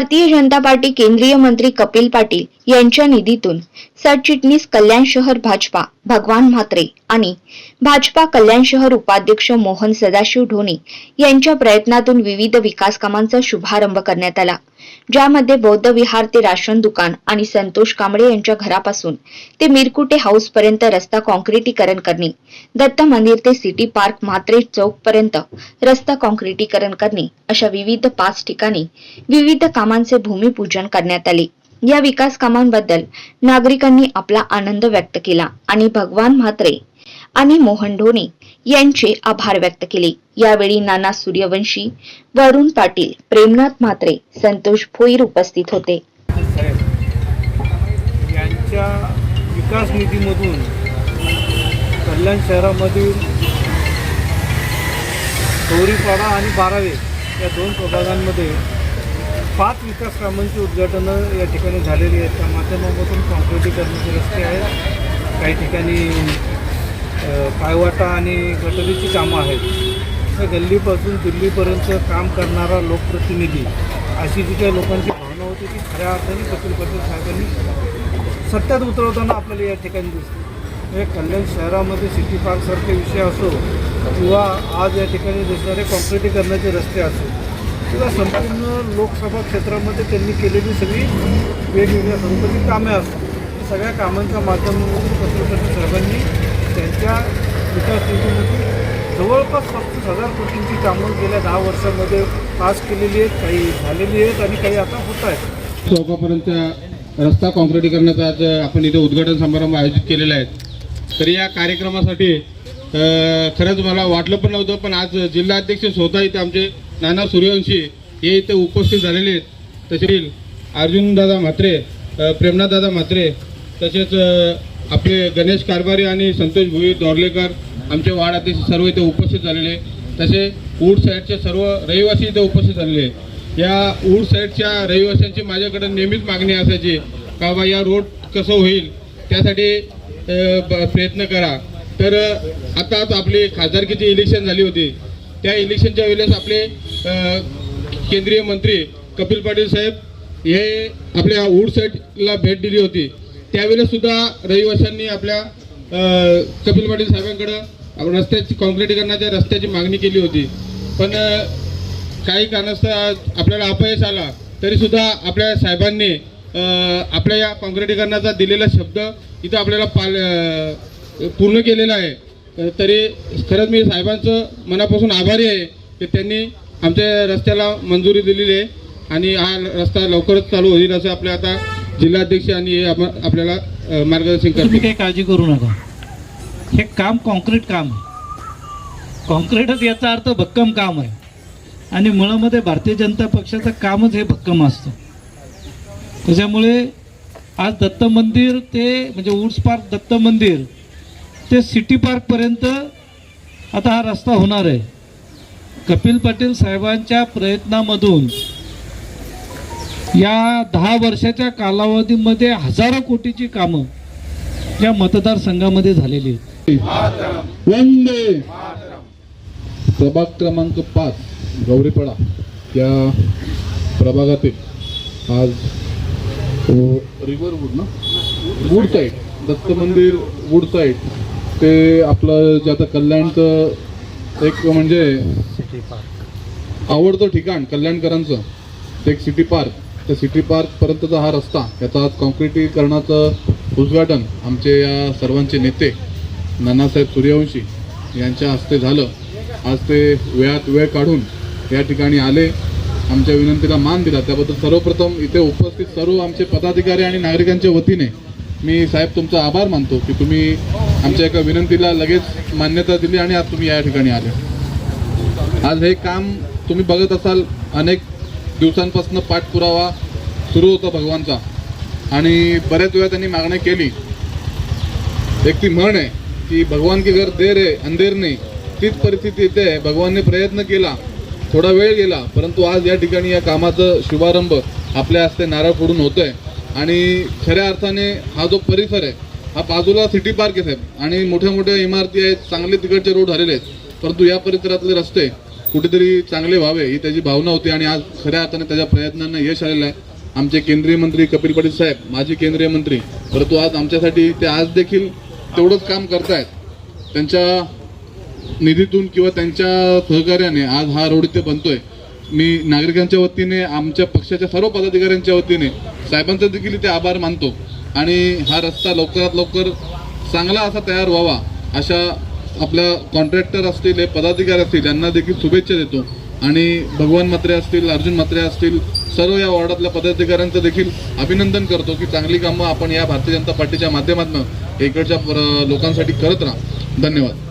Bharatiya Janata party केंद्रीय मंत्री कपिल पाटील यांच्या निधीतून सरचिटणीस कल्याण शहर भाजपा भगवान म्हात्रे आणि भाजपा कल्याण शहर उपाध्यक्ष मोहन सदाशिव ढोणे यांच्या प्रयत्नातून विविध विकास कामांचा शुभारंभ करण्यात आला. ज्यामध्ये बौद्ध विहार ते राशन दुकान आणि संतोष कांबळे यांच्या घरापासून ते मिरकुटे हाऊस पर्यंत रस्ता कॉन्क्रिटीकरण करणे. दत्त मंदिर ते सिटी पार्क म्हात्रे चौक पर्यंत रस्ता कॉन्क्रिटीकरण करणे. अशा विविध पाच ठिकाणी विविध कामांचे भूमिपूजन करण्यात आले. या विकास कामांबद्दल नागरिकांनी आपला आनंद व्यक्त केला आणि भगवान म्हात्रे आणि मोहन ढोणे यांचे आभार व्यक्त केले. यावेळी नाना सूर्यवंशी वरुण पाटील प्रेमनाथ म्हात्रे संतोष भोईर उपस्थित होते. यांच्या विकास निधीमधून कल्याण शहरामधील गौरीपाडा आणि बारावे या दोन प्रभागांमध्ये पाच विकास कामांची उद्घाटनं या ठिकाणी झालेली आहेत. त्या माध्यमामधून कॉन्क्रिटीकरणाचे रस्ते आहेत. काही ठिकाणी पायवाटा आणि गटरीची कामं आहेत. तर गल्लीपासून दिल्लीपर्यंत काम करणारा लोकप्रतिनिधी अशी जी काही लोकांची भावना होती ती खऱ्या अर्थाने कपिल पटेल साहेबांनी सत्यात उतरवताना आपल्याला या ठिकाणी दिसते म्हणजे हे कल्याण शहरामध्ये सिटी पार्कसारखे विषय असो किंवा आज या ठिकाणी दिसणारे कॉन्क्रिटीकरणाचे रस्ते असो किंवा संपूर्ण लोकसभा क्षेत्रामध्ये त्यांनी केलेली सगळी वेगवेगळ्या स्वरूपाची कामे असतात सगळ्या कामांच्या माध्यमातून कपिल साहेबांनी त्यांच्या विकास निधीमधून जवळपास पस्तीस हजार कोटींची कामं गेल्या दहा वर्षामध्ये पास केलेली आहेत काही झालेली आहेत आणि काही आता होत आहेत. चौकापर्यंत रस्ता कॉन्क्रिटीकरणाचा आज आपण इथे उद्घाटन समारंभ आयोजित केलेला आहे. तर या कार्यक्रमासाठी खरंच मला वाटलं पण नव्हतं पण आज जिल्हाध्यक्ष स्वतः इथे आमचे नाना सूर्यवंशी हे इथे उपस्थित झालेले आहेत. तसेच अर्जुनदादा म्हात्रे प्रेमनाथदादा म्हात्रे तसेच आपले गणेश कारभारी आणि संतोष भुई दोर्लेकर आमचे वार्ड अध्यक्ष सर्व इथे उपस्थित झालेले तसे ऊड साईडचे सर्व रहिवासी इथे उपस्थित झालेले या ऊड साईडच्या रहिवाशांची माझ्याकडे नेहमीच मागणी असायची का बा या रोड कसं होईल त्यासाठी ब- प्रयत्न करा. तर आताच आपली खासदारकीची इलेक्शन झाली होती. त्या इलेक्शनच्या वेळेस आपले केंद्रीय मंत्री कपिल पाटील साहेब हे आपल्या ऊड साईडला भेट दिली होती. त्यावेळेस सुद्धा रहिवाशांनी आपल्या कपिल पाटील साहेबांकडं रस्त्याची काँक्रिटीकरणाच्या रस्त्याची मागणी केली होती. पण काही कारणास्तव आपल्याला अपयश आला तरीसुद्धा आपल्या साहेबांनी आपल्या या काँक्रिटीकरणाचा दिलेला शब्द इथं आपल्याला पाल पूर्ण केलेला आहे. तरी खरंच मी साहेबांचं मनापासून आभारी आहे की त्यांनी आमच्या रस्त्याला मंजुरी दिलेली आहे आणि हा रस्ता लवकरच चालू होईल असं आपल्या आता जिल्हाध्यक्ष आणि हे आपण आपल्याला मार्गदर्शन तुम्ही काही काळजी करू नका. हे काम कॉन्क्रीट काम आहे. कॉन्क्रीटच याचा अर्थ भक्कम काम आहे. आणि मुळामध्ये भारतीय जनता पक्षाचं कामच हे भक्कम असतं. त्याच्यामुळे आज दत्त मंदिर ते म्हणजे वुड्स पार्क दत्त मंदिर ते सिटी पार्कपर्यंत आता हा रस्ता होणार आहे. कपिल पाटील साहेबांच्या प्रयत्नामधून या दहा वर्षाच्या कालावधीमध्ये हजारो कोटीची कामं या मतदारसंघामध्ये झालेली आहेत. वंदे प्रभाग क्रमांक पाच गौरीपाडा. या प्रभागातील आज रिव्हर वूड ना? वूड साईड दत्त मंदिर वूड साईड ते आपलं जे आता कल्याणचं एक म्हणजे आवडतं ठिकाण कल्याणकरांचं ते एक सिटी पार्क त्या सिटी पार्कपर्यंतचा हा रस्ता याचा आज काँक्रिटीकरणाचं उद्घाटन आमचे या सर्वांचे नेते नानासाहेब सूर्यवंशी यांच्या हस्ते झालं. आज ते वेळात वेळ काढून या ठिकाणी आले. आमच्या विनंतीला मान दिला. त्याबद्दल सर्वप्रथम इथे उपस्थित सर्व आमचे पदाधिकारी आणि नागरिकांच्या वतीने मी साहेब तुमचा आभार मानतो की तुम्ही आमच्या एका विनंतीला लगेच मान्यता दिली आणि आज तुम्ही या ठिकाणी आले. आज हे काम तुम्ही बघत असाल अनेक दिवसांपासून पाठपुरावा सुरू होता भगवानचा. आणि बऱ्याच वेळा त्यांनी मागणी केली. एक ती म्हण आहे की भगवान की घर देर आहे अंधेर नाही. तीच परिस्थिती इथे आहे. भगवानने प्रयत्न केला. थोडा वेळ गेला. परंतु आज या ठिकाणी या कामाचं शुभारंभ आपल्या हस्ते नारळ फोडून होतोय. आणि खऱ्या अर्थाने हा जो परिसर आहे हा बाजूला सिटी पार्क आहे साहेब. आणि मोठ्या मोठ्या इमारती आहेत चांगले तिकडचे रोड झालेले आहेत. परंतु या परिसरातले रस्ते कुठेतरी चांगले व्हावे ही त्याची भावना होती आणि आज खऱ्या अर्थाने त्याच्या प्रयत्नांना यश आलेलं आहे. आमचे केंद्रीय मंत्री कपिल पाटील साहेब माजी केंद्रीय मंत्री परंतु आज आमच्यासाठी ते आज देखील तेवढंच काम करतायत. त्यांच्या निधीतून किंवा त्यांच्या सहकार्याने आज हा रोड इथे बनतोय. मी नागरिकांच्या वतीने आमच्या पक्षाच्या सर्व पदाधिकाऱ्यांच्या वतीने साहेबांचा देखील इथे आभार मानतो. आणि हा रस्ता लवकरात लवकर चांगला असा तयार व्हावा अशा आपल्या कॉन्ट्रॅक्टर असतील हे पदाधिकारी असतील यांना देखील शुभेच्छा देतो. आणि भगवान मात्रे असतील अर्जुन मात्रे असतील सर्व या वॉर्डातल्या पदाधिकाऱ्यांचं देखील अभिनंदन करतो की चांगली कामं आपण या भारतीय जनता पार्टीच्या माध्यमातून इकडच्या लोकांसाठी करत राहा. धन्यवाद.